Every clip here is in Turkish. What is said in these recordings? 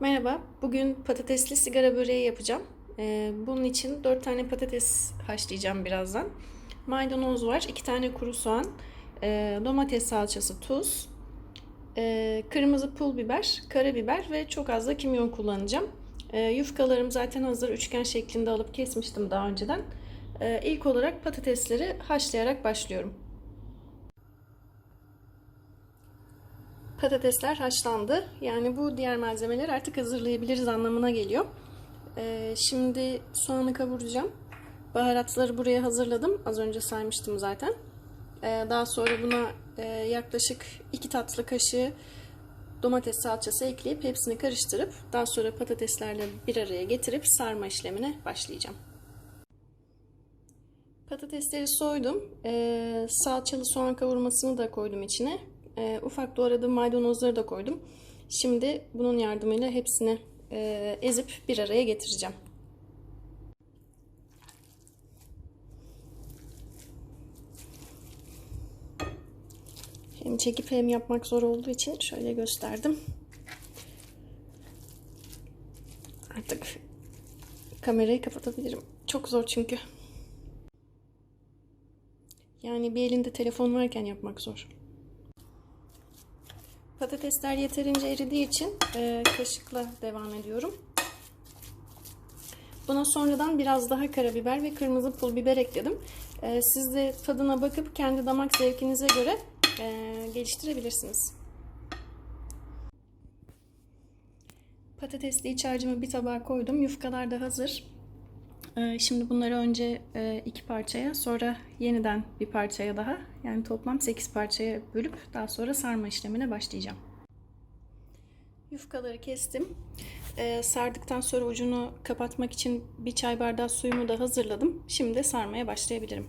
Merhaba, bugün patatesli sigara böreği yapacağım. Ee, bunun için 4 tane patates haşlayacağım birazdan. Maydanoz var, 2 tane kuru soğan, e, domates salçası, tuz, e, kırmızı pul biber, karabiber ve çok az da kimyon kullanacağım. E, yufkalarım zaten hazır, üçgen şeklinde alıp kesmiştim daha önceden. E, ilk olarak patatesleri haşlayarak başlıyorum. Patatesler haşlandı. Yani bu diğer malzemeleri artık hazırlayabiliriz anlamına geliyor. Ee, şimdi soğanı kavuracağım. Baharatları buraya hazırladım. Az önce saymıştım zaten. Ee, daha sonra buna e, yaklaşık 2 tatlı kaşığı domates salçası ekleyip hepsini karıştırıp daha sonra patateslerle bir araya getirip sarma işlemine başlayacağım. Patatesleri soydum. Ee, salçalı soğan kavurmasını da koydum içine. Ee, ufak doğradığım maydanozları da koydum. Şimdi bunun yardımıyla hepsini e, ezip bir araya getireceğim. Hem çekip hem yapmak zor olduğu için şöyle gösterdim. Artık kamerayı kapatabilirim. Çok zor çünkü. Yani bir elinde telefon varken yapmak zor. Patatesler yeterince eridiği için e, kaşıkla devam ediyorum. Buna sonradan biraz daha karabiber ve kırmızı pul biber ekledim. E, siz de tadına bakıp kendi damak zevkinize göre e, geliştirebilirsiniz. Patatesli iç harcımı bir tabağa koydum. Yufkalar da hazır. E, şimdi bunları önce e, iki parçaya sonra yeniden bir parçaya daha yani toplam 8 parçaya bölüp daha sonra sarma işlemine başlayacağım. Yufkaları kestim. E, sardıktan sonra ucunu kapatmak için bir çay bardağı suyumu da hazırladım. Şimdi sarmaya başlayabilirim.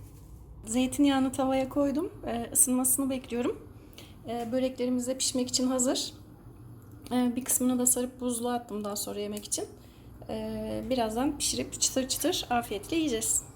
Zeytinyağını tavaya koydum. E, ısınmasını bekliyorum. Böreklerimiz de pişmek için hazır. Bir kısmını da sarıp buzluğa attım daha sonra yemek için. E, birazdan pişirip çıtır çıtır afiyetle yiyeceğiz.